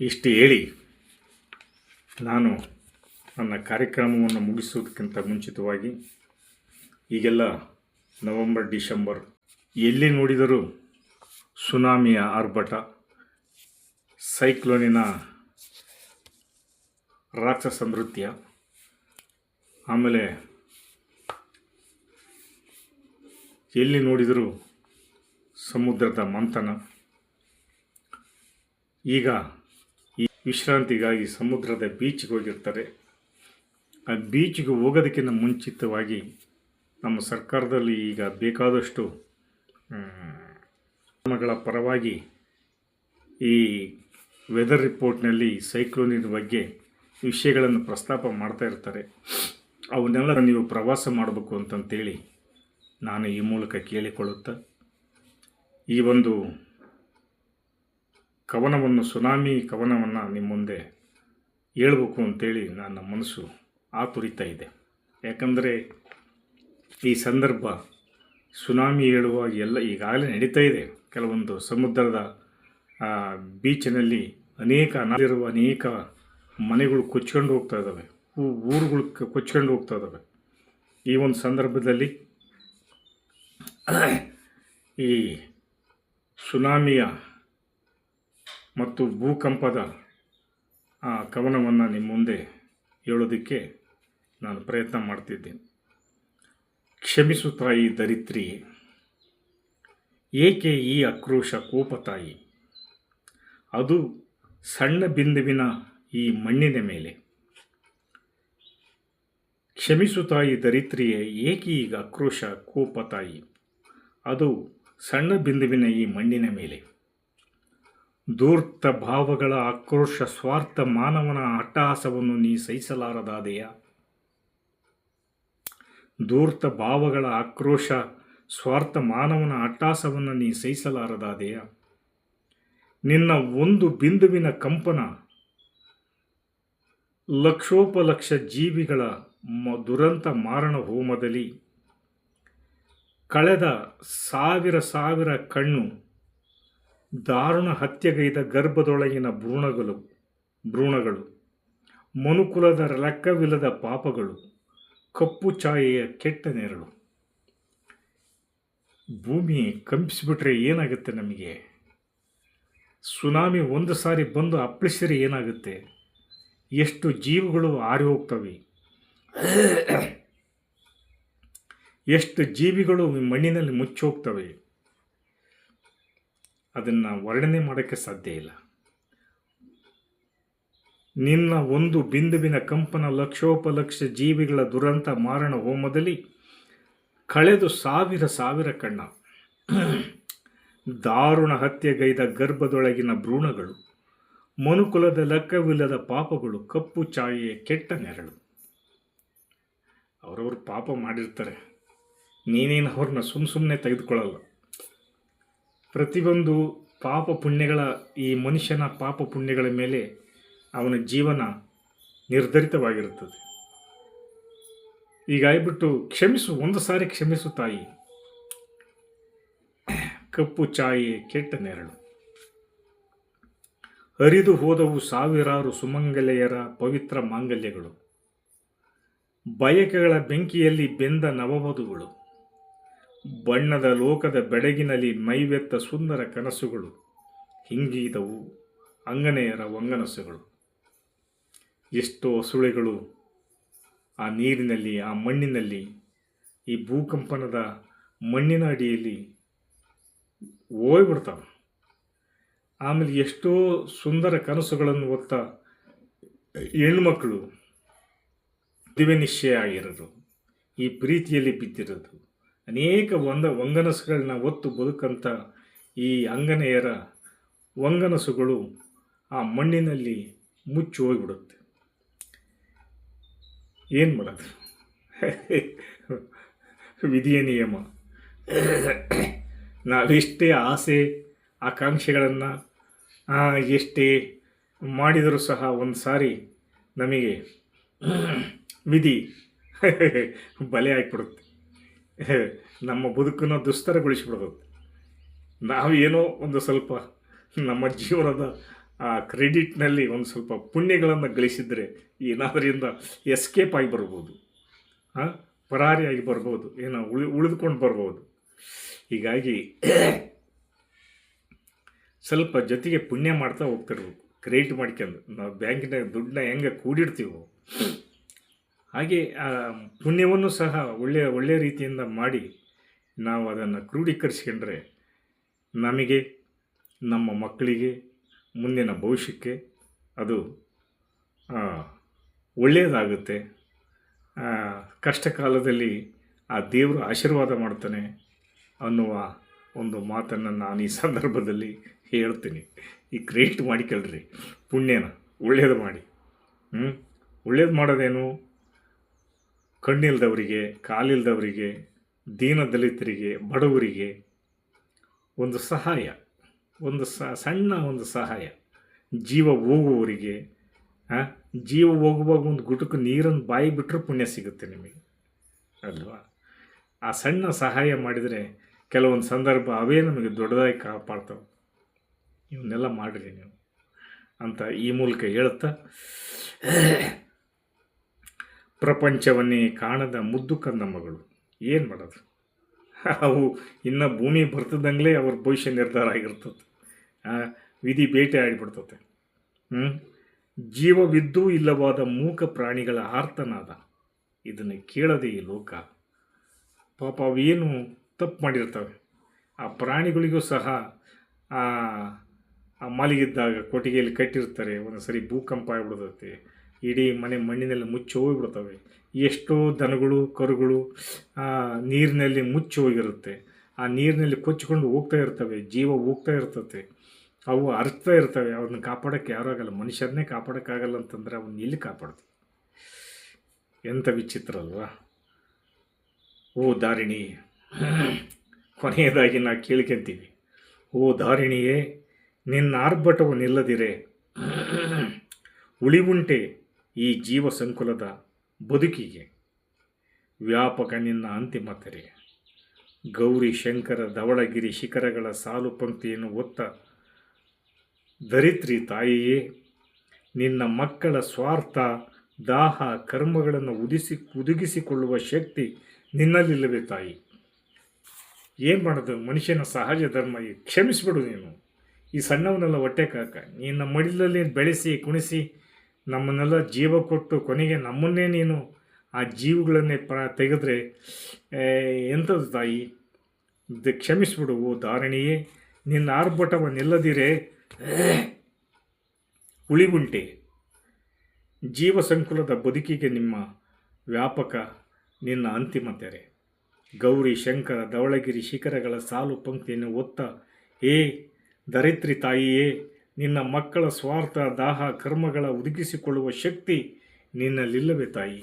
ಇಷ್ಟು ಹೇಳಿ ನಾನು ನನ್ನ ಕಾರ್ಯಕ್ರಮವನ್ನು ಮುಗಿಸೋದಕ್ಕಿಂತ ಮುಂಚಿತವಾಗಿ ಈಗೆಲ್ಲ ನವಂಬರ್, ಡಿಸೆಂಬರ್ ಎಲ್ಲಿ ನೋಡಿದರೂ ಸುನಾಮಿಯ ಆರ್ಭಟ, ಸೈಕ್ಲೋನಿನ ರಾಕ್ಷಸ ನೃತ್ಯ, ಆಮೇಲೆ ಎಲ್ಲಿ ನೋಡಿದರೂ ಸಮುದ್ರದ ಮಂಥನ. ಈಗ ವಿಶ್ರಾಂತಿಗಾಗಿ ಸಮುದ್ರದ ಬೀಚ್ಗೆ ಹೋಗಿರ್ತಾರೆ. ಆ ಬೀಚ್ಗೆ ಹೋಗೋದಕ್ಕಿಂತ ಮುಂಚಿತವಾಗಿ ನಮ್ಮ ಸರ್ಕಾರದಲ್ಲಿ ಈಗ ಬೇಕಾದಷ್ಟು ಕ್ರಮಗಳ ಪರವಾಗಿ ಈ ವೆದರ್ ರಿಪೋರ್ಟ್ನಲ್ಲಿ ಸೈಕ್ಲೋನಿನ ಬಗ್ಗೆ ವಿಷಯಗಳನ್ನು ಪ್ರಸ್ತಾಪ ಮಾಡ್ತಾ ಇರ್ತಾರೆ. ಅವನ್ನೆಲ್ಲ ನೀವು ಪ್ರವಾಸ ಮಾಡಬೇಕು ಅಂತಂತೇಳಿ ನಾನು ಈ ಮೂಲಕ ಕೇಳಿಕೊಳ್ಳುತ್ತಾ ಈ ಒಂದು ಕವನವನ್ನು ಸುನಾಮಿ ಕವನವನ್ನು ನಿಮ್ಮ ಮುಂದೆ ಹೇಳ್ಬೇಕು ಅಂತೇಳಿ ನನ್ನ ಮನಸ್ಸು ಆತುರಿತಾ ಇದೆ. ಯಾಕಂದರೆ ಈ ಸಂದರ್ಭ ಸುನಾಮಿ ಹೇಳುವ ಎಲ್ಲ ಈಗಾಗಲೇ ನಡೀತಾ ಇದೆ. ಕೆಲವೊಂದು ಸಮುದ್ರದ ಬೀಚಿನಲ್ಲಿ ಅನೇಕ ಅನಾದಿರುವ ಅನೇಕ ಮನೆಗಳು ಕೊಚ್ಕೊಂಡು ಹೋಗ್ತಾ ಇದ್ದಾವೆ ಊರುಗಳು ಕೊಚ್ಕೊಂಡು ಹೋಗ್ತಾ ಇದ್ದಾವೆ ಈ ಒಂದು ಸಂದರ್ಭದಲ್ಲಿ ಈ ಸುನಾಮಿಯ ಮತ್ತು ಭೂಕಂಪದ ಆ ಕವನವನ್ನು ನಿಮ್ಮ ಮುಂದೆ ಹೇಳೋದಕ್ಕೆ ನಾನು ಪ್ರಯತ್ನ ಮಾಡ್ತಿದ್ದೇನೆ. ಕ್ಷಮಿಸು ತಾಯಿ ದರಿತ್ರಿಯೇ ಏಕೆ ಈ ಆಕ್ರೋಶ ಕೋಪ ತಾಯಿ? ಅದು ಸಣ್ಣ ಬಿಂದುವಿನ ಈ ಮಣ್ಣಿನ ಮೇಲೆ. ಕ್ಷಮಿಸು ತಾಯಿ ದರಿತ್ರಿಯೇ ಏಕೆ ಈಗ ಆಕ್ರೋಶ ಕೋಪ ತಾಯಿ? ಅದು ಸಣ್ಣ ಬಿಂದುವಿನ ಈ ಮಣ್ಣಿನ ಮೇಲೆ. ಧೂರ್ತ ಭಾವಗಳ ಆಕ್ರೋಶ ಸ್ವಾರ್ಥ ಮಾನವನ ಅಟ್ಟಹಾಸವನ್ನು ನೀ ಸಹಿಸಲಾರದಾದೆಯ. ದೂರ್ತ ಭಾವಗಳ ಆಕ್ರೋಶ ಸ್ವಾರ್ಥ ಮಾನವನ ಅಟ್ಟಹಾಸವನ್ನು ನೀ ಸಹಿಸಲಾರದಾದೆಯ. ನಿನ್ನ ಒಂದು ಬಿಂದುವಿನ ಕಂಪನ ಲಕ್ಷೋಪಲಕ್ಷ ಜೀವಿಗಳ ಮ ದುರಂತ ಮಾರಣ ಹೋಮದಲ್ಲಿ ಕಳೆದ ಸಾವಿರ ಸಾವಿರ ಕಣ್ಣು ದಾರುಣ ಹತ್ಯೆಗೈದ ಗರ್ಭದೊಳಗಿನ ಭ್ರೂಣಗಳು ಭ್ರೂಣಗಳು, ಮನುಕುಲದ ಲೆಕ್ಕವಿಲ್ಲದ ಪಾಪಗಳು, ಕಪ್ಪು ಛಾಯೆಯ ಕೆಟ್ಟ ನೆರಳು. ಭೂಮಿ ಕಂಪಿಸಿಬಿಟ್ರೆ ಏನಾಗುತ್ತೆ ನಮಗೆ? ಸುನಾಮಿ ಒಂದು ಸಾರಿ ಬಂದು ಅಪ್ಪಳಿಸಿದ್ರೆ ಏನಾಗುತ್ತೆ? ಎಷ್ಟು ಜೀವಗಳು ಆರಿ ಹೋಗ್ತವೆ ಎಷ್ಟು ಜೀವಿಗಳು ಮಣ್ಣಿನಲ್ಲಿ ಮುಚ್ಚಿ ಹೋಗ್ತವೆ ಅದನ್ನು ವರ್ಣನೆ ಮಾಡೋಕ್ಕೆ ಸಾಧ್ಯ ಇಲ್ಲ. ನಿನ್ನ ಒಂದು ಬಿಂದುವಿನ ಕಂಪನ ಲಕ್ಷೋಪಲಕ್ಷ ಜೀವಿಗಳ ದುರಂತ ಮಾರಣ ಹೋಮದಲ್ಲಿ ಕಳೆದು ಸಾವಿರ ಸಾವಿರ ಕಣ್ಣ. ದಾರುಣ ಹತ್ಯೆಗೈದ ಗರ್ಭದೊಳಗಿನ ಭ್ರೂಣಗಳು, ಮನುಕುಲದ ಲೆಕ್ಕವಿಲ್ಲದ ಪಾಪಗಳು, ಕಪ್ಪು ಛಾಯೆಯ ಕೆಟ್ಟ ನೆರಳು. ಅವರವರು ಪಾಪ ಮಾಡಿರ್ತಾರೆ. ನೀನೇನು ಅವ್ರನ್ನ ಸುಮ್ಮ ಸುಮ್ಮನೆ ತೆಗೆದುಕೊಳ್ಳಲ್ಲ. ಪ್ರತಿಯೊಂದು ಪಾಪ ಪುಣ್ಯಗಳ ಈ ಮನುಷ್ಯನ ಪಾಪ ಪುಣ್ಯಗಳ ಮೇಲೆ ಅವನ ಜೀವನ ನಿರ್ಧರಿತವಾಗಿರುತ್ತದೆ. ಹೀಗಾಗ್ಬಿಟ್ಟು ಕ್ಷಮಿಸು, ಒಂದು ಸಾರಿ ಕ್ಷಮಿಸು ತಾಯಿ. ಕಪ್ಪು ಚಾಯಿ ಕೆಟ್ಟ ನೆರಳು. ಹರಿದು ಹೋದವು ಸಾವಿರಾರು ಸುಮಂಗಲೆಯರ ಪವಿತ್ರ ಮಾಂಗಲ್ಯಗಳು. ಬಯಕೆಗಳ ಬೆಂಕಿಯಲ್ಲಿ ಬೆಂದ ನವವಧುಗಳು. ಬಣ್ಣದ ಲೋಕದ ಬೆಡಗಿನಲ್ಲಿ ಮೈವೆತ್ತ ಸುಂದರ ಕನಸುಗಳು ಹಿಂಗಿದವು ಅಂಗನೆಯರ ವಂಗನಸುಗಳು ಎಷ್ಟೋ ಸುಳೆಗಳು ಆ ನೀರಿನಲ್ಲಿ, ಆ ಮಣ್ಣಿನಲ್ಲಿ, ಈ ಭೂಕಂಪನದ ಮಣ್ಣಿನ ಅಡಿಯಲ್ಲಿ ಹೋಗ್ಬಿಡ್ತಾವೆ ಆಮೇಲೆ ಎಷ್ಟೋ ಸುಂದರ ಕನಸುಗಳನ್ನು ಹೊತ್ತ ಹೆಣ್ಮಕ್ಳು ಮದುವೆ ನಿಶ್ಚಯ ಆಗಿರೋದು, ಈ ಪ್ರೀತಿಯಲ್ಲಿ ಬಿದ್ದಿರೋದು. ಅನೇಕ ಒಂದ ವಂಗನಸುಗಳನ್ನ ಒತ್ತು ಬದುಕಂಥ ಈ ಅಂಗನೆಯರ ವಂಗನಸುಗಳು ಆ ಮಣ್ಣಿನಲ್ಲಿ ಮುಚ್ಚಿ ಹೋಗಿಬಿಡುತ್ತೆ. ಏನು ಮಾಡೋದು? ವಿಧಿಯ ನಿಯಮ. ನಾವೆಷ್ಟೇ ಆಸೆ, ಆಕಾಂಕ್ಷೆಗಳನ್ನು ಎಷ್ಟೇ ಮಾಡಿದರೂ ಸಹ ಒಂದು ಸಾರಿ ನಮಗೆ ವಿಧಿ ಬಲೆ ಹಾಕ್ಬಿಡುತ್ತೆ. ನಮ್ಮ ಬದುಕನ್ನು ನಾವು ನಾವೇನೋ ಒಂದು ಸ್ವಲ್ಪ ನಮ್ಮ ಜೀವನದ ಆ ಕ್ರೆಡಿಟ್ನಲ್ಲಿ ಒಂದು ಸ್ವಲ್ಪ ಪುಣ್ಯಗಳನ್ನು ಗಳಿಸಿದರೆ ಏನಾದರಿಂದ ಎಸ್ಕೇಪ್ ಆಗಿ ಬರ್ಬೋದು. ಹಾಂ ಪರಾರಿಯಾಗಿ ಬರ್ಬೋದು. ಏನೋ ಉಳಿ, ಉಳಿದುಕೊಂಡು ಬರ್ಬೋದು. ಹೀಗಾಗಿ ಸ್ವಲ್ಪ ಜೊತೆಗೆ ಪುಣ್ಯ ಮಾಡ್ತಾ ಹೋಗ್ತಿರ್ಬೇಕು. ಕ್ರಿಯೇಟ್ ಮಾಡ್ಕೊಂಡು. ನಾವು ಬ್ಯಾಂಕಿನಾಗ ದುಡ್ಡನ್ನ ಹೆಂಗೆ ಕೂಡಿಡ್ತೀವೋ. ಹಾಗೆ, ಆ, ಪುಣ್ಯವನ್ನು ಸಹ ಒಳ್ಳೆಯ ಒಳ್ಳೆಯ ರೀತಿಯಿಂದ ಮಾಡಿ ನಾವು ಅದನ್ನು ಕ್ರೋಢೀಕರಿಸ್ಕೊಂಡ್ರೆ ನಮಗೆ, ನಮ್ಮ ಮಕ್ಕಳಿಗೆ, ಮುಂದಿನ ಭವಿಷ್ಯಕ್ಕೆ ಅದು ಒಳ್ಳೆಯದಾಗುತ್ತೆ. ಕಷ್ಟ ಕಾಲದಲ್ಲಿ ಆ ದೇವರು ಆಶೀರ್ವಾದ ಮಾಡ್ತಾನೆ ಅನ್ನುವ ಒಂದು ಮಾತನ್ನು ನಾನು ಈ ಸಂದರ್ಭದಲ್ಲಿ ಹೇಳ್ತೀನಿ. ಈ ಕ್ರಿಯೇಟ್ ಮಾಡಿಕೊಳ್ಳ್ರಿ. ಪುಣ್ಯನ ಒಳ್ಳೇದು ಮಾಡಿ. ಹ್ಞೂ ಒಳ್ಳೇದು ಮಾಡೋದೇನು? ಕಣ್ಣಿಲ್ದವರಿಗೆ, ಕಾಲಿಲ್ದವರಿಗೆ ದೀನ ದಲಿತರಿಗೆ ಬಡವರಿಗೆ ಒಂದು ಸಹಾಯ, ಒಂದು ಸಣ್ಣ ಒಂದು ಸಹಾಯ. ಜೀವ ಹೋಗುವವರಿಗೆ ಜೀವ ಹೋಗುವಾಗ ಒಂದು ಗುಟುಕು ನೀರನ್ನು ಬಾಯಿ ಬಿಟ್ಟರೆ ಪುಣ್ಯ ಸಿಗುತ್ತೆ ನಿಮಗೆ, ಅಲ್ವಾ? ಆ ಸಣ್ಣ ಸಹಾಯ ಮಾಡಿದರೆ ಕೆಲವೊಂದು ಸಂದರ್ಭ ಅವೇ ನಮಗೆ ದೊಡ್ಡದಾಗಿ ಕಾಪಾಡ್ತವೆ. ಇವನ್ನೆಲ್ಲ ಮಾಡಿರಿ ನೀವು ಅಂತ ಈ ಮೂಲಕ ಹೇಳುತ್ತಾ ಪ್ರಪಂಚವನ್ನೇ ಕಾಣದ ಮುದ್ದು ಕಂದಮ್ಮಗಳು. ಏನು ಮಾಡೋದು? ಅವು ಇನ್ನು ಭೂಮಿ ಬರ್ತದಂಗಲೇ ಅವ್ರ ಭವಿಷ್ಯ ನಿರ್ಧಾರ ಆಗಿರ್ತದೆ. ವಿಧಿ ಬೇಟೆ ಆಗಿಬಿಡ್ತತೆ. ಹ್ಞೂ ಜೀವವಿದ್ದೂ ಇಲ್ಲವಾದ ಮೂಕ ಪ್ರಾಣಿಗಳ ಆರ್ತನಾದ. ಇದನ್ನು ಕೇಳದೆ ಈ ಲೋಕ. ಪಾಪ ಅವೇನು ತಪ್ಪು ಮಾಡಿರ್ತವೆ. ಆ ಪ್ರಾಣಿಗಳಿಗೂ ಸಹ ಆ ಮಲಗಿದ್ದಾಗ ಕೊಟ್ಟಿಗೆಯಲ್ಲಿ ಕಟ್ಟಿರ್ತಾರೆ. ಒಂದು ಸರಿ ಭೂಕಂಪ ಆಗಿಬಿಡ್ತೈತೆ. ಇಡೀ ಮನೆ ಮಣ್ಣಿನಲ್ಲಿ ಮುಚ್ಚಿ ಹೋಗಿಬಿಡ್ತವೆ. ಎಷ್ಟೋ ದನಗಳು, ಕರುಗಳು ನೀರಿನಲ್ಲಿ ಮುಚ್ಚಿ ಹೋಗಿರುತ್ತೆ. ಆ ನೀರಿನಲ್ಲಿ ಕೊಚ್ಚಿಕೊಂಡು ಹೋಗ್ತಾ ಇರ್ತವೆ, ಜೀವ ಹೋಗ್ತಾ ಇರ್ತತೆ. ಅವು ಅರ್ಥ ಇರ್ತವೆ. ಅವ್ರನ್ನ ಕಾಪಾಡೋಕ್ಕೆ ಯಾರೂ ಆಗಲ್ಲ. ಮನುಷ್ಯರನ್ನೇ ಕಾಪಾಡೋಕ್ಕಾಗಲ್ಲ ಅಂತಂದರೆ ಅವನ್ನ ಎಲ್ಲಿ ಕಾಪಾಡ್ತೀವಿ ಎಂಥ ವಿಚಿತ್ರ ಅಲ್ವಾ? ಓ ದಾರಿಣಿ, ಕೊನೆಯದಾಗಿ ನಾ ಕೇಳ್ಕೊಂತೀವಿ ಓ ದಾರಿಣಿಯೇ, ನಿನ್ನ ಆರ್ಭಟವು ನಿಲ್ಲದಿರೆ. ಉಳಿವುಂಟೆ. ಈ ಜೀವ ಸಂಕುಲದ ಬದುಕಿಗೆ ವ್ಯಾಪಕ ನಿನ್ನ ಅಂತಿಮ ತೆರೆ. ಗೌರಿ ಶಂಕರ ಧವಳಗಿರಿ ಶಿಖರಗಳ ಸಾಲು ಪಂಕ್ತಿಯನ್ನು ಒತ್ತ ಧರಿತ್ರಿ ತಾಯಿಯೇ, ನಿನ್ನ ಮಕ್ಕಳ ಸ್ವಾರ್ಥ, ದಾಹ, ಕರ್ಮಗಳನ್ನು ಉದಿಸಿ ಉದುಗಿಸಿಕೊಳ್ಳುವ ಶಕ್ತಿ ನಿನ್ನಲ್ಲಿಲ್ಲವೇ ತಾಯಿ. ಏನು ಮಾಡೋದು? ಮನುಷ್ಯನ ಸಹಜ ಧರ್ಮ ಕ್ಷಮಿಸ್ಬಿಡು ನೀನು. ಈ ಸಣ್ಣವನ್ನೆಲ್ಲ ಹೊಟ್ಟೆ ಕಾಕ. ನಿನ್ನ ಮಡಿಲಲ್ಲಿ ಬೆಳೆಸಿ, ಕುಣಿಸಿ ನಮ್ಮನ್ನೆಲ್ಲ ಜೀವ ಕೊಟ್ಟು ಕೊನೆಗೆ ನಮ್ಮನ್ನೇ ನೀನು ಆ ಜೀವಗಳನ್ನೇ ಪ್ರ ತೆಗೆದ್ರೆ ಎಂಥದ್ದು ತಾಯಿ? ಕ್ಷಮಿಸ್ಬಿಡು, ಓ ಧಾರಣಿಯೇ. ನಿನ್ನ ಆರ್ಭಟವ ನಿಲ್ಲದಿರೆ ಉಳಿಗುಂಟೆ. ಜೀವ ಸಂಕುಲದ ಬದುಕಿಗೆ ನಿಮ್ಮ ವ್ಯಾಪಕ, ನಿನ್ನ ಅಂತಿಮ ತೆರೆ. ಗೌರಿ ಶಂಕರ ಧವಳಗಿರಿ ಶಿಖರಗಳ ಸಾಲು ಪಂಕ್ತಿಯನ್ನು ಒತ್ತ, ಏ, ಧರಿತ್ರಿ ತಾಯಿಯೇ ನಿನ್ನ ಮಕ್ಕಳ ಸ್ವಾರ್ಥ ದಾಹ ಕರ್ಮಗಳ ಒದಗಿಸಿಕೊಳ್ಳುವ ಶಕ್ತಿ ನಿನ್ನಲ್ಲಿಲ್ಲವೇ ತಾಯಿ?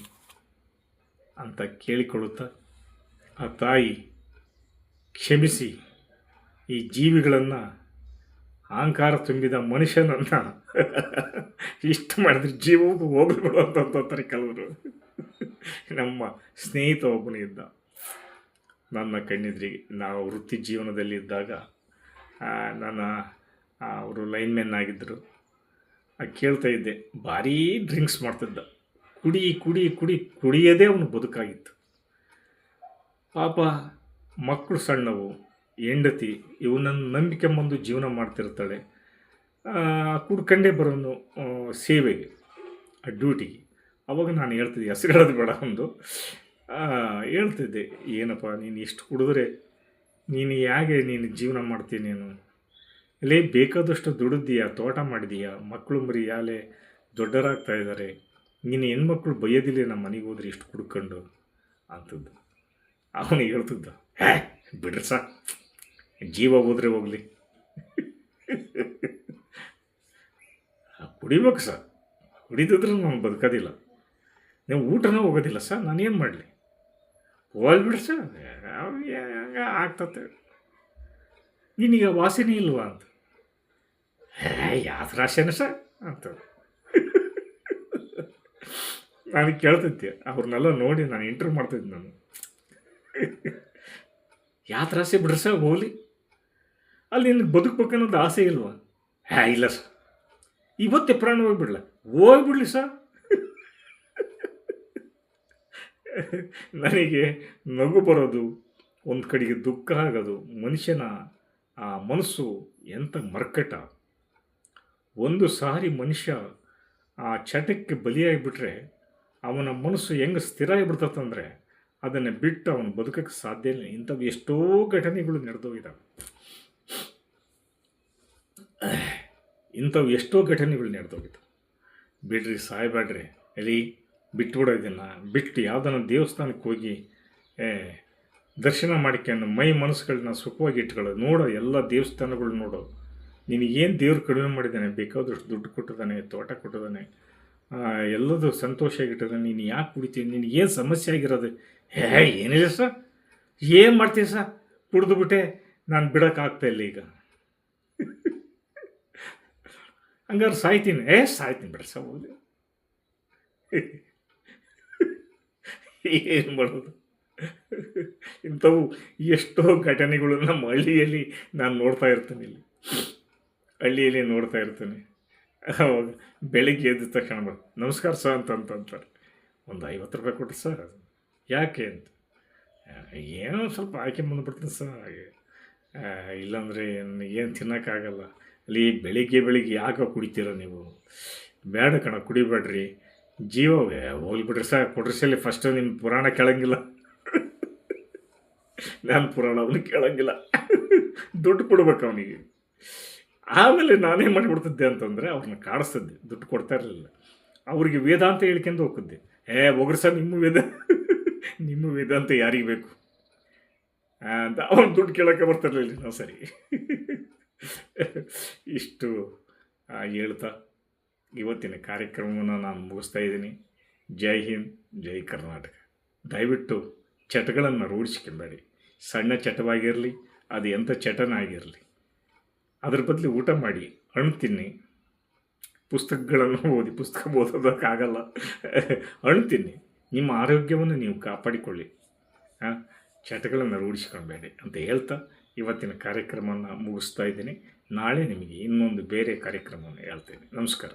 ಅಂತ ಕೇಳಿಕೊಳ್ಳುತ್ತಾ ಆ ತಾಯಿ ಕ್ಷಮಿಸಿ ಈ ಜೀವಿಗಳನ್ನು ಅಹಂಕಾರ ತುಂಬಿದ ಮನುಷ್ಯನನ್ನು ಇಷ್ಟು ಮಾಡಿದ್ರೆ ಜೀವವು ಹೋಗ್ಬಿಡು ಕೆಲವರು. ನಮ್ಮ ಸ್ನೇಹಿತ ಒಬ್ಬನು ಇದ್ದ. ನನ್ನ ಕಣ್ಣಿದ್ರಿಗೆ ನಾವು ವೃತ್ತಿ ಜೀವನದಲ್ಲಿ ಇದ್ದಾಗ ಆ, ನನ್ನ ಅವರು ಲೈನ್ಮೆನ್ ಆಗಿದ್ದರು ಆ, ಕೇಳ್ತಾ ಇದ್ದೆ ಭಾರೀ ಡ್ರಿಂಕ್ಸ್ ಮಾಡ್ತಿದ್ದ. ಕುಡಿ ಕುಡಿ ಕುಡಿ ಕುಡಿಯೋದೇ ಅವನು ಬದುಕಾಗಿತ್ತು. ಪಾಪ ಮಕ್ಕಳು ಸಣ್ಣವು ಹೆಂಡತಿ ಇವನನ್ನು ನಂಬಿಕೆಂಬಂದು ಜೀವನ ಮಾಡ್ತಿರ್ತಾಳೆ. ಕುಡ್ಕಂಡೇ ಬರೋನು ಸೇವೆಗೆ ಆ ಡ್ಯೂಟಿಗೆ. ಅವಾಗ ನಾನು ಹೇಳ್ತಿದ್ದೆ ಹೆಸರುಗಳದು ಬೇಡ ಒಂದು ಹೇಳ್ತಿದ್ದೆ ಏನಪ್ಪ ನೀನು ಇಷ್ಟು ಕುಡಿದ್ರೆ ನೀನು ಹೇಗೆ ನೀನು ಜೀವನ ಮಾಡ್ತೀನಿ ನೀನು ಇಲ್ಲೇ ಬೇಕಾದಷ್ಟು ದುಡಿದೀಯಾ, ತೋಟ ಮಾಡಿದೀಯಾ? ಮಕ್ಕಳು ಮರಿ ಯಾಲೆ ದೊಡ್ಡರಾಗ್ತಾ ಇದ್ದಾರೆ ನೀನು ಹೆಣ್ಮಕ್ಳು ಬೈಯೋದಿಲ್ಲ ನಮ್ಮ ಮನೆಗೆ ಹೋದ್ರೆ ಇಷ್ಟು ಕುಡ್ಕೊಂಡು ಅಂತದ್ದು. ಅವನು ಹೇಳ್ತಿದ್ದ, ಹೇ, ಬಿಡ್ರಿ ಸಾ, ಜೀವ ಹೋದ್ರೆ ಹೋಗಲಿ. ಕುಡಿಬೇಕು ಸರ್ ಕುಡಿದಿದ್ರೆ ನಾನು ಬದುಕೋದಿಲ್ಲ. ನೀವು ಊಟನೂ ಹೋಗೋದಿಲ್ಲ ಸರ್ ನಾನೇನು ಮಾಡಲಿ? ಹೋಗ್ಬಿಡ್ರಿ ಸರ್ ಹಂಗೆ ಆಗ್ತತೆ. ನಿನಗೆ ವಾಸನೆ ಇಲ್ವಾ? ಅಂತ. ಹೇ ಯಾವ್ದು ಸರ್ ಅಂತ. ನಾನು ಕೇಳ್ತಿದ್ದೆ. ಅವ್ರನ್ನೆಲ್ಲ ನೋಡಿ ನಾನು ಇಂಟರ್ವ್ಯೂ ಮಾಡ್ತಿದ್ದೆ ನಾನು. ಯಾವ್ದು ರಾಶಿ ಬಿಡ್ರಿ ಸರ್ ಹೋಗ್ಲಿ. ಅಲ್ಲಿ ನಿನಗೆ ಬದುಕ್ಬೇಕನ್ನೋದು ಆಸೆ ಇಲ್ವಾ? ಹ್ಯಾ ಇಲ್ಲ ಸರ್. ಇವತ್ತೆ ಪ್ರಾಣ ಹೋಗ್ಬಿಡ್ಲ. ಹೋಗ್ಬಿಡ್ಲಿ ಸರ್. ನನಗೆ ನಗು ಬರೋದು, ಒಂದು ಕಡೆಗೆ ದುಃಖ ಆಗೋದು, ಮನುಷ್ಯನ ಆ ಮನಸ್ಸು ಎಂಥ ಮರ್ಕಟ. ಒಂದು ಸಾರಿ ಮನುಷ್ಯ ಆ ಚಟಕ್ಕೆ ಬಲಿಯಾಗಿಬಿಟ್ರೆ, ಅವನ ಮನಸ್ಸು ಹೆಂಗೆ ಸ್ಥಿರ ಆಗಿಬಿಡ್ತಂದರೆ ಅದನ್ನು ಬಿಟ್ಟು ಅವನು ಬದುಕಕ್ಕೆ ಸಾಧ್ಯ ಇಲ್ಲ. ಇಂಥವು ಎಷ್ಟೋ ಘಟನೆಗಳು ನಡೆದೋಗಿದ್ದಾವೆ ಇಂಥವು ಎಷ್ಟೋ ಘಟನೆಗಳು ನಡೆದೋಗಿದ್ದಾವೆ ಬಿಡ್ರಿ ಸಾಯ್ಬೇಡ್ರಿ ಎಲ್ಲಿ ಬಿಟ್ಬಿಡೋ ಬಿಟ್ಟು ಯಾವುದನ್ನ ದೇವಸ್ಥಾನಕ್ಕೆ ಹೋಗಿ ದರ್ಶನ ಮಾಡಿಕೊಂಡು ಮೈ ಮನಸ್ಸುಗಳನ್ನ ಸುಖವಾಗಿ ಇಟ್ಕೊಳ್ಳೋದು ನೋಡೋ ಎಲ್ಲ ದೇವಸ್ಥಾನಗಳು ನೋಡೋ ನಿನಗೇನು ದೇವ್ರು ಕಡಿಮೆ ಮಾಡಿದ್ದಾನೆ? ಬೇಕಾದಷ್ಟು ದುಡ್ಡು ಕೊಟ್ಟಿದ್ದಾನೆ, ತೋಟ ಕೊಟ್ಟಿದ್ದಾನೆ. ಎಲ್ಲದು ಸಂತೋಷ ಆಗಿಟ್ಟಿದ್ದಾನೆ ನೀನು ಯಾಕೆ ಕುಡಿತೀನಿ ನಿನಗೇನು ಸಮಸ್ಯೆ ಆಗಿರೋದು? ಹೇ ಏನಿದೆ ಸರ್? ಏನು ಮಾಡ್ತೀನಿ ಸರ್? ಕುಡಿದು ಬಿಟ್ಟೆ. ನಾನು ಬಿಡೋಕ್ಕಾಗ್ತಾ ಇಲ್ಲ ಈಗ. ಹಂಗಾರೆ ಸಾಯ್ತೀನಿ. ಏ, ಸಾಯ್ತೀನಿ ಬಿಡ ಸರ್ ಹೋಗಿ ಏನು ಮಾಡೋದು? ಇಂಥವು ಎಷ್ಟೋ ಘಟನೆಗಳು ನಮ್ಮ ಹಳ್ಳಿಯಲ್ಲಿ ನಾನು ನೋಡ್ತಾ ಇರ್ತೀನಿ ಇಲ್ಲಿ. ಹಳ್ಳಿಯಲ್ಲಿ ನೋಡ್ತಾ ಇರ್ತೀನಿ. ಅವಾಗ ಬೆಳಿಗ್ಗೆ ಎದ್ದ ತಕ್ಷಣ ನಮಸ್ಕಾರ ಸರ್ ಅಂತ ಅಂತ ಒಂದು ಐವತ್ತು ರೂಪಾಯಿ ಕೊಟ್ಟರು ಸರ್ ಯಾಕೆ ಅಂತ. ಏನೋ ಸ್ವಲ್ಪ ಆಯ್ಕೆ ಬಂದುಬಿಡ್ತೀನಿ ಸರ್ ಹಾಗೆ. ಇಲ್ಲಾಂದರೆ ಏನು ತಿನ್ನೋಕ್ಕಾಗಲ್ಲ. ಅಲ್ಲಿ ಬೆಳಿಗ್ಗೆ ಬೆಳಿಗ್ಗೆ ಯಾಕೆ ಕುಡಿತೀರ ನೀವು? ಬೇಡ ಕಣ, ಕುಡಿಬೇಡ್ರಿ. ಜೀವ ಹೋಗ್ಬಿಟ್ರಿ ಸರ್ ಕೊಡ್ರಿ ಸಲ ಫಸ್ಟ್ ನಿಮ್ಮ ಪುರಾಣ ಕೇಳಂಗಿಲ್ಲ. ನಾನು ಪುರಾಣ ಅವನು ಕೇಳಂಗಿಲ್ಲ. ದುಡ್ಡು ಕೊಡ್ಬೇಕು ಅವನಿಗೆ. ಆಮೇಲೆ ನಾನೇ ಮಾಡಿಬಿಡ್ತಿದ್ದೆ ಅಂತಂದರೆ ಅವ್ರನ್ನ ಕಾಡಿಸ್ತಿದ್ದೆ. ದುಡ್ಡು ಕೊಡ್ತಾ ಇರಲಿಲ್ಲ. ಅವ್ರಿಗೆ ವೇದಾಂತ ಹೇಳ್ಕೊಂಡು ಹೋಗ್ತಿದ್ದೆ. ಏ, ಒಗ್ರ ನಿಮ್ಮ ವೇದ, ನಿಮ್ಮ ವೇದಾಂತ ಯಾರಿಗೆ ಬೇಕು? ಅಂತ ಅವ್ನು ದುಡ್ಡು ಕೇಳೋಕ್ಕೆ ಬರ್ತಿರ್ಲಿಲ್ಲ ನಾವು ಸರಿ. ಇಷ್ಟು ಹೇಳ್ತಾ ಇವತ್ತಿನ ಕಾರ್ಯಕ್ರಮವನ್ನು ನಾನು ಮುಗಿಸ್ತಾ ಇದ್ದೀನಿ. ಜೈ ಹಿಂದ್, ಜೈ ಕರ್ನಾಟಕ. ದಯವಿಟ್ಟು ಚಟಗಳನ್ನು ರೂಢಿಸ್ಕೊಂಬೇಡಿ. ಸಣ್ಣ ಚಟವಾಗಿರಲಿ, ಅದು ಎಂಥ ಚಟನ ಆಗಿರಲಿ ಅದ್ರ ಬದಲು ಊಟ ಮಾಡಿ, ಹಣ್ಣು ತಿನ್ನಿ. ಪುಸ್ತಕಗಳನ್ನು ಓದಿ, ಪುಸ್ತಕ ಓದೋದಕ್ಕಾಗಲ್ಲ. ಹಣ್ಣು ತಿನ್ನಿ. ನಿಮ್ಮ ಆರೋಗ್ಯವನ್ನು ನೀವು ಕಾಪಾಡಿಕೊಳ್ಳಿ. ಚಟಗಳನ್ನು ರೂಢಿಸ್ಕೊಳ್ಬೇಡಿ ಅಂತ ಹೇಳ್ತಾ ಇವತ್ತಿನ ಕಾರ್ಯಕ್ರಮವನ್ನು ಮುಗಿಸ್ತಾ ಇದ್ದೀನಿ. ನಾಳೆ ನಿಮಗೆ ಇನ್ನೊಂದು ಬೇರೆ ಕಾರ್ಯಕ್ರಮವನ್ನು ಹೇಳ್ತೇನೆ. ನಮಸ್ಕಾರ.